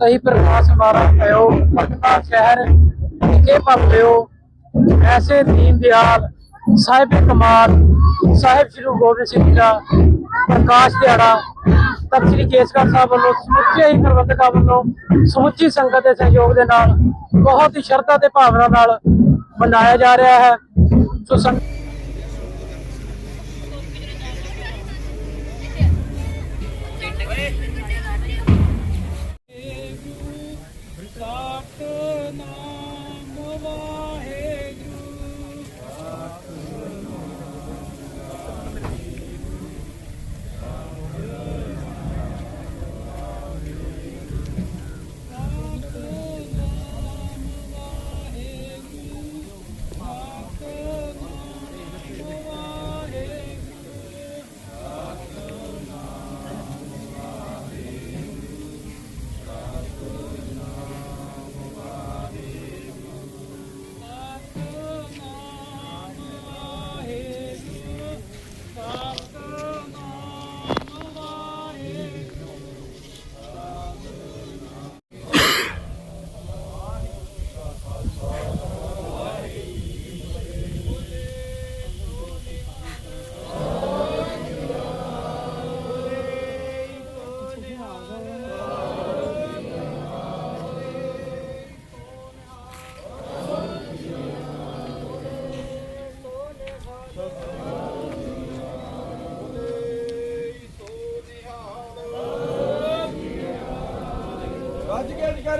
ਤਹੀ ਪ੍ਰਕਾਸ਼ ਸਮਾਰਕ ਪਇਓ ਪਟਨਾ ਸ਼ਹਿਰ ਵਿਖੇ ਭਰਲਿਓ ਐਸੇ ਦੀਨ ਦਿਆਲ, ਸਾਹਿਬ ਕਮਾਲ, ਸਾਹਿਬ ਸ੍ਰੀ ਗੁਰੂ ਗੋਬਿੰਦ ਸਿੰਘ ਜੀ ਦਾ ਪ੍ਰਕਾਸ਼ ਦਿਹਾੜਾ ਤਖਤ ਸ੍ਰੀ ਕੇਸਗੜ੍ਹ ਸਾਹਿਬ ਵੱਲੋਂ ਸਮੁੱਚੇ ਹੀ ਪ੍ਰਬੰਧਕਾਂ ਵੱਲੋਂ ਸਮੁੱਚੀ ਸੰਗਤ ਦੇ ਸਹਿਯੋਗ ਦੇ ਨਾਲ ਬਹੁਤ ਹੀ ਸ਼ਰਧਾ ਤੇ ਭਾਵਨਾ ਨਾਲ ਮਨਾਇਆ ਜਾ ਰਿਹਾ ਹੈ। ਸੋ ਸੰਗਤ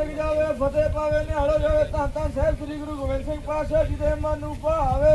ਕੇ ਜਾਵੇ, ਫਤਿਹ ਪਾਵੇ, ਨਿਹਾਲੋ ਜਾਵੇ ਤਾਂ ਤਾਂ ਸਾਹਿਬ ਸ੍ਰੀ ਗੁਰੂ ਗੋਬਿੰਦ ਸਿੰਘ ਪਾਤਸ਼ਾਹ ਜੀ ਦੇ ਮਨ ਨੂੰ ਭਾਵੇ।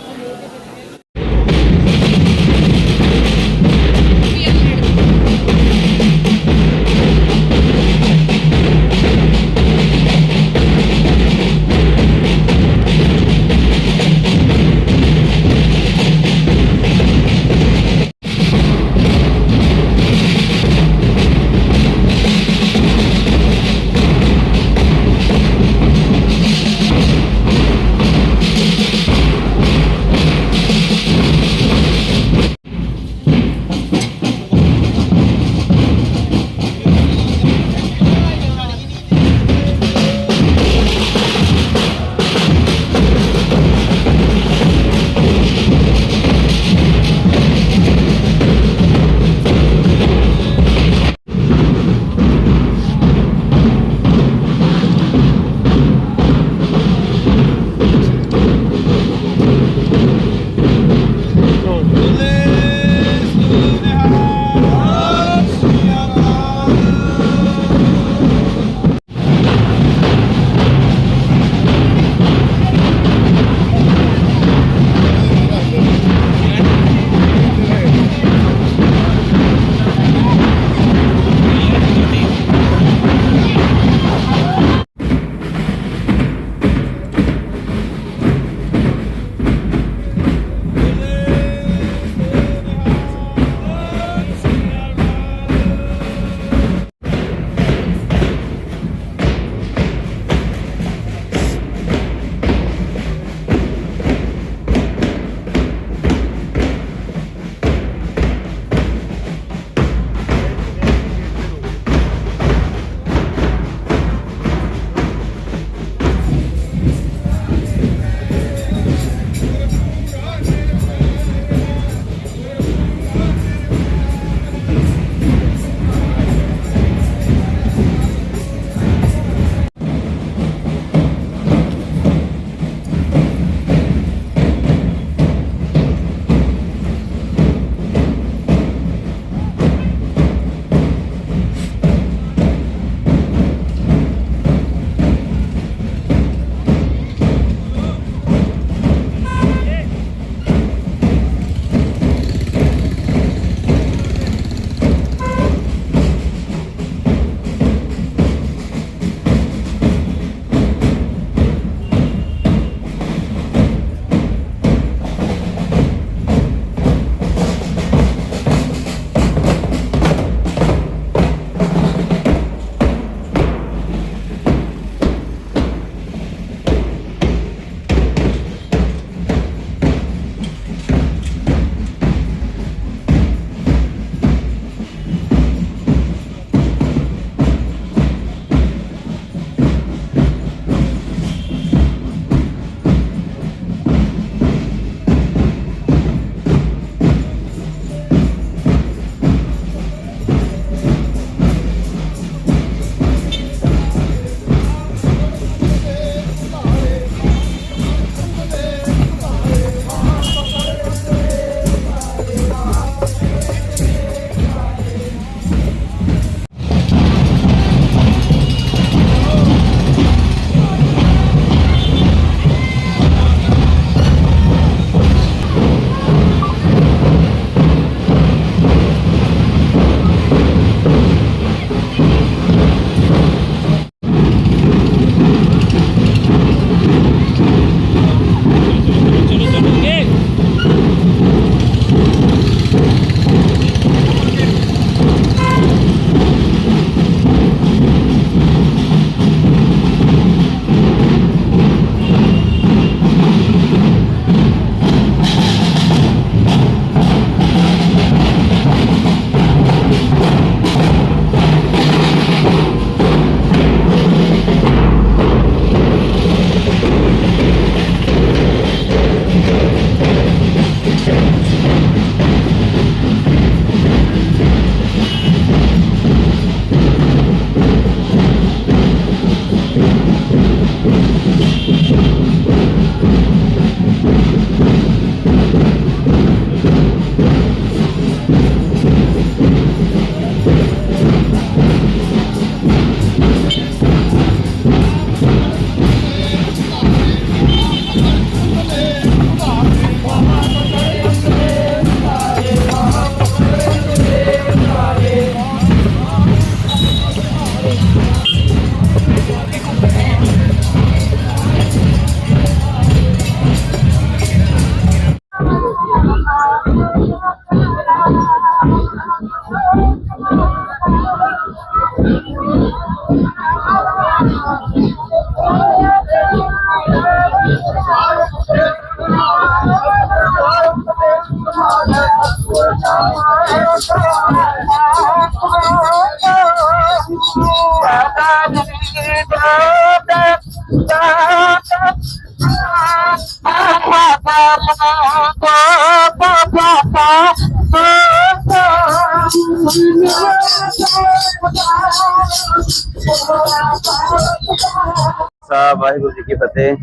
ਸਾਹਿਬ ਵਾਹਿਗੁਰੂ ਜੀ ਕੀ ਫਤਿਹ।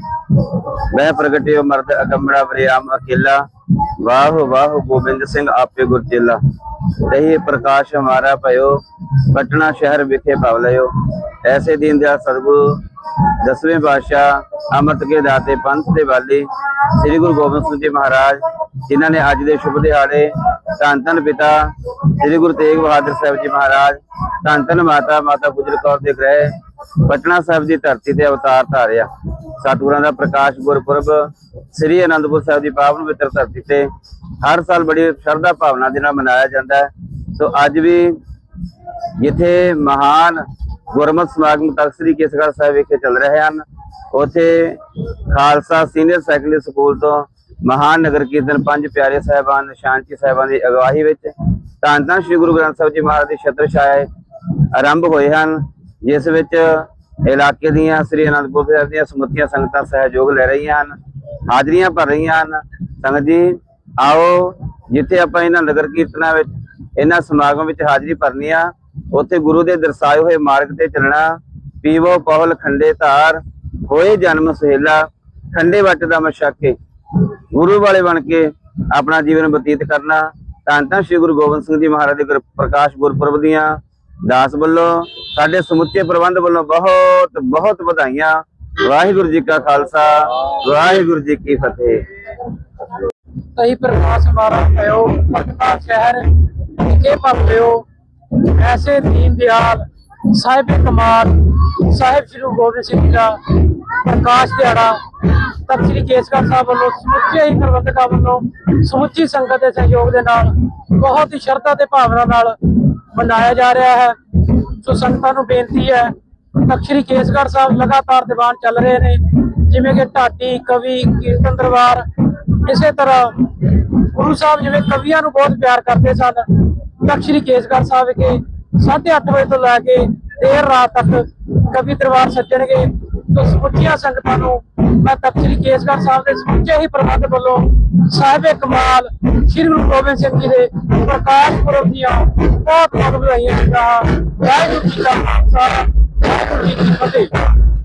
ਮੈਂ ਪ੍ਰਗਟਿਓ ਮਰਦ ਅਗੰਮੜਾ ਬਰਿਆਮ ਅਕੇਲਾ ਵਾਹ ਵਾਹ, ਗੋਬਿੰਦ ਸਿੰਘ ਆਪੇ ਗੁਰ ਤਹੀ ਪ੍ਰਕਾਸ਼ ਹਮਾਰਾ ਭਇਓ, ਪਟਨਾ ਸ਼ਹਿਰ ਵਿਖੇ ਪਵ ਲਿਓ ਐਸੇ ਦੀਨ ਦਿਆਲ ਸਤਿਗੁਰੂ, ਦਸਵੇਂ ਪਾਤਸ਼ਾਹ, ਅੰਮ੍ਰਿਤ ਕੇ ਦਾਤੇ ਪੰਥ ਦੇ ਵਾਲੀ ਸ੍ਰੀ ਗੁਰੂ ਗੋਬਿੰਦ ਸਿੰਘ ਜੀ ਮਹਾਰਾਜ, ਜਿਨ੍ਹਾਂ ਨੇ ਅੱਜ ਦੇ ਸ਼ੁਭ ਦਿਹਾੜੇ ਧੰਨ ਧੰਨ ਪਿਤਾ ਸ੍ਰੀ ਗੁਰੂ ਤੇਗ ਬਹਾਦਰ ਸਾਹਿਬ ਜੀ ਮਹਾਰਾਜ, ਧੰਨ ਧੰਨ ਮਾਤਾ ਮਾਤਾ ਗੁਜਰ ਕੌਰ ਦੇ ਗ੍ਰਹਿ, ਪਟਨਾ ਸਾਹਿਬ ਦੀ ਧਰਤੀ ਤੇ ਅਵਤਾਰ ਧਾਰਿਆ। ਸਤਿਗੁਰਾਂ ਦਾ ਪ੍ਰਕਾਸ਼ ਗੁਰਪੁਰਬ ਸ੍ਰੀ ਅਨੰਦਪੁਰ ਸਾਹਿਬ ਦੀ ਪਾਵਨ ਪਵਿੱਤਰ ਧਰਤੀ ਤੇ ਹਰ ਸਾਲ ਬੜੀ ਸ਼ਰਧਾ ਭਾਵਨਾ ਦੇ ਨਾਲ ਮਨਾਇਆ ਜਾਂਦਾ ਹੈ। ਸੋ ਅੱਜ ਵੀ ਜਿੱਥੇ ਮਹਾਨ ਗੁਰਮਤਿ ਸਮਾਗਮ ਤਖਤ ਸ੍ਰੀ ਕੇਸਗੜ੍ਹ ਸਾਹਿਬ ਵਿਖੇ ਚੱਲ ਰਹੇ ਹਨ, ਉਥੇ ਖਾਲਸਾ ਸੀਨੀਅਰ ਸੈਕੰਡਰੀ ਸਕੂਲ ਤੋਂ ਮਹਾਨ ਨਗਰ ਕੀਰਤਨ ਪੰਜ ਪਿਆਰੇ ਸਾਹਿਬਾਨ ਨਿਸ਼ਾਨਚੀ ਸਾਹਿਬਾਂ ਦੀ ਅਗਵਾਈ ਵਿੱਚ ਧੰਨ ਧੰਨ ਸ੍ਰੀ ਗੁਰੂ ਗ੍ਰੰਥ ਸਾਹਿਬ ਜੀ ਮਹਾਰਾਜ ਦੀ ਛਤਰ ਛਾਇਆ ਆਰੰਭ ਹੋਏ ਹਨ, ਜਿਸ ਵਿੱਚ ਇਲਾਕੇ ਦੀਆਂ, ਸ੍ਰੀ ਅਨੰਦਪੁਰ ਸਾਹਿਬ ਦੀਆਂ ਸਮੁੱਚੀਆਂ ਸੰਗਤਾਂ ਸਹਿਯੋਗ ਲੈ ਰਹੀਆਂ ਹਨ, ਹਾਜ਼ਰੀਆਂ ਭਰ ਰਹੀਆਂ ਹਨ। ਸੰਗਤ ਜੀ, ਆਓ, ਜਿੱਥੇ ਆਪਾਂ ਇਹਨਾਂ ਨਗਰ ਕੀਰਤਨਾਂ ਵਿੱਚ, ਇਹਨਾਂ ਸਮਾਗਮ ਵਿੱਚ ਹਾਜ਼ਰੀ ਭਰਨੀ ਆ, ਉੱਥੇ ਗੁਰੂ ਦੇ ਦਰਸਾਏ ਹੋਏ ਮਾਰਗ ਤੇ ਚੱਲਣਾ। ਪੀਵੋ ਪਹਲ ਖੰਡੇ ਧਾਰ, ਹੋਏ ਜਨਮ ਸਹੇਲਾ, ਖੰਡੇ ਵੱਟ ਦਾ ਮਸ਼ਾਕੇ। ਗੁਰੂ ਵਾਲੇ ਬਣ ਕੇ ਆਪਣਾ ਜੀਵਨ ਬਤੀਤ ਕਰਨਾ। ਧੰਨ ਧੰਨ ਸ੍ਰੀ ਗੁਰੂ ਗੋਬਿੰਦ ਸਿੰਘ ਜੀ ਮਹਾਰਾਜ ਦੇ ਗੁਰ ਪ੍ਰਕਾਸ਼ ਗੁਰਪੁਰਬ ਦੀਆਂ ਦਾਸ ਵੱਲੋਂ ਸਾਡੇ ਸਮੁੱਚੇ ਪ੍ਰਬੰਧ ਵੱਲੋਂ ਬਹੁਤ ਬਹੁਤ ਵਧਾਈਆਂ। ਵਾਹਿਗੁਰੂ ਜੀ ਕਾ ਖਾਲਸਾ, ਵਾਹਿਗੁਰੂ ਜੀ ਕੀ ਫਤਿਹ। ਤਹੀ ਪ੍ਰਕਾਸ਼ ਹਮਾਰਾ ਪਇਓ ਪਟਨਾ ਸ਼ਹਿਰ ਵਿਖੇ ਪਵਿਓ ਐਸੇ ਦੀਨ ਦਿਆਲ, ਸਾਹਿਬ ਕਮਾਲ ਸਾਹਿਬ ਸ੍ਰੀ ਗੋਬਿੰਦ ਸਿੰਘ ਦਾ ਪ੍ਰਕਾਸ਼ ਦਿਹਾੜਾ ਤਖਤ ਸ੍ਰੀ ਸਾਹਿਬ ਵੱਲੋਂ ਸਮੁੱਚੇ ਹੀ ਪ੍ਰਬੰਧਕਾਂ ਵੱਲੋਂ ਸਮੁੱਚੀ ਸੰਗਤ ਦੇ ਸਹਿਯੋਗ ਦੇ ਨਾਲ ਬਹੁਤ ਹੀ ਸ਼ਰਧਾ ਤੇ ਭਾਵਨਾ ਨਾਲ ਮਨਾਇਆ ਜਾ ਰਿਹਾ ਹੈ। ਸੋ ਸੰਗਤਾਂ ਨੂੰ ਬੇਨਤੀ ਹੈ ਤਖਤ ਕੇਸਗੜ੍ਹ ਸਾਹਿਬ ਲਗਾਤਾਰ ਦੀਵਾਨ ਚੱਲ ਰਹੇ ਨੇ, ਜਿਵੇਂ ਕਿ ਢਾਡੀ, ਕਵੀ, ਕੀਰਤਨ ਦਰਬਾਰ, ਇਸੇ ਤਰ੍ਹਾਂ ਗੁਰੂ ਸਾਹਿਬ ਜਿਵੇਂ ਕਵੀਆਂ ਨੂੰ ਬਹੁਤ ਪਿਆਰ ਕਰਦੇ ਸਨ ਤਖਤ ਸ੍ਰੀ ਕੇਸਗੜ੍ਹ ਸਾਹਿਬ ਵਿਖੇ 8:30 ਵਜੇ ਤੋਂ ਲੈ ਕੇ ਦੇਰ ਰਾਤ ਤੱਕ ਕਵੀ ਦਰਬਾਰ ਸੱਜਣਗੇ, ਤੋਂ ਸਮੁੱਚੀਆਂ ਸੰਗਤਾਂ ਨੂੰ ਮੈਂ ਤਖਤ ਸ੍ਰੀ ਕੇਸਗੜ੍ਹ ਸਾਹਿਬ ਦੇ ਸਮੁੱਚੇ ਹੀ ਪ੍ਰਬੰਧ ਵੱਲੋਂ ਸਾਹਿਬ ਕਮਾਲ ਸ੍ਰੀ ਗੁਰੂ ਗੋਬਿੰਦ ਸਿੰਘ ਜੀ ਦੇ ਪ੍ਰਕਾਸ਼ ਪੁਰਬ ਦੀਆਂ ਬਹੁਤ ਬਹੁਤ ਵਧਾਈਆਂ ਦਿੰਦਾ ਹਾਂ। ਵਾਹਿਗੁਰੂ ਜੀ ਕਾ ਖਾਲਸਾ, ਵਾਹਿਗੁਰੂ ਜੀ ਕੀ ਫਤਿਹ।